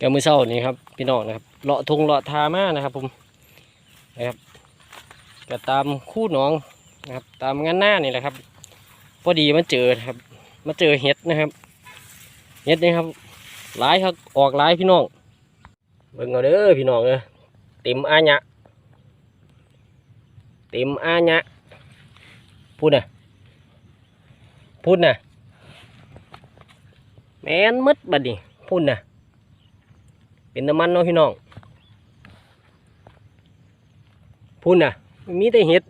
กมือเช้านี้ครับพี่น้องนะครับเลาะทงเลาะทามานะครับ ผมนะครับก็ตามคู่หนองนะครับ ตามงานหน้านี่แหละครับ พอดีมาเจอครับ มาเจอเห็ดนะครับเห็ดนี่ครับหลายครับออกหลายพี่น้องเบิ่งเอาเด้อพี่น้องเด้อเต็มอาญะเต็มอาญะพูดนะพูดนะแม่นหมดบัดนี้พูดนะ เป็นน้ำมันเนาะพี่น้องพูดน่ะ มีแต่เห็ด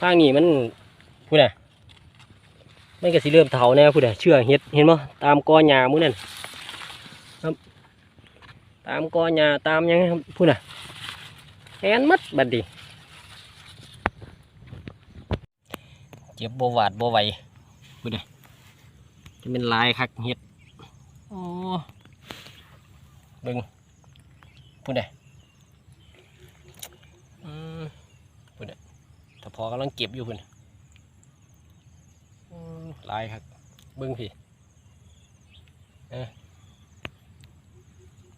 ทางนี้มันพูดน่ะมันก็สิเริ่มเถาแน่พูดน่ะเชื่อเห็ดเห็นมั้ตามกอหญ้าหมูนั่นครับ ตามกอหญ้าตามยังครับพูดน่ะแอนมัดบัดดีเจ็บโบหวาดโบไหวพูดน่ะจะเป็นลายคักเห็ด โอ้บิ่งพูดได้พูดได้ถ้าพอกำลังเก็บอยู่พุ่นลายครับบิ่งพี่เออ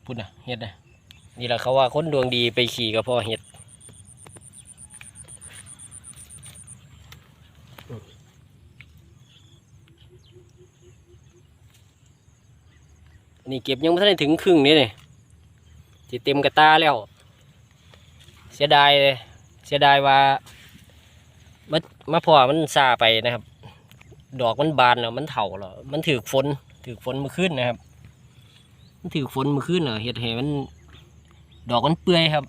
พูดนะเห็ดนะนี่แหละเขาว่าคนดวงดีไปขี่กับพ่อเห็ด นี่เก็บยังไม่ทันได้ถึงครึ่งนี่เลยที่เต็มกระตาแล้ว เสียดายเลยเสียดายว่ามามาพอมันซาไปนะครับ ดอกมันบานแล้วมันเถาแล้วมันถือฝนถือฝนมาขึ้นนะครับ มันถือฝนมาขึ้นเหรอเห็ดให้มันดอกมันเปื่อยครับ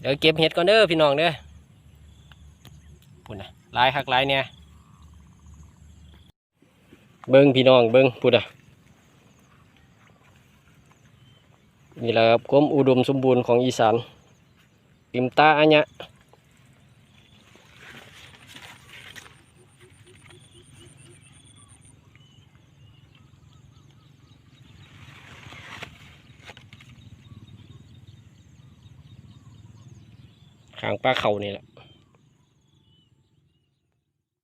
เดี๋ยวเก็บเห็ดก่อนเด้อพี่น้องเด้อพูดนะลายคักลายเนี่ย เบิ้งพี่น้องเบิ้งพูดอะนี่แหละครับความอุดมสมบูรณ์ของอีสานติมตาอันเนี้ยะขางปลาเขานี่แหละ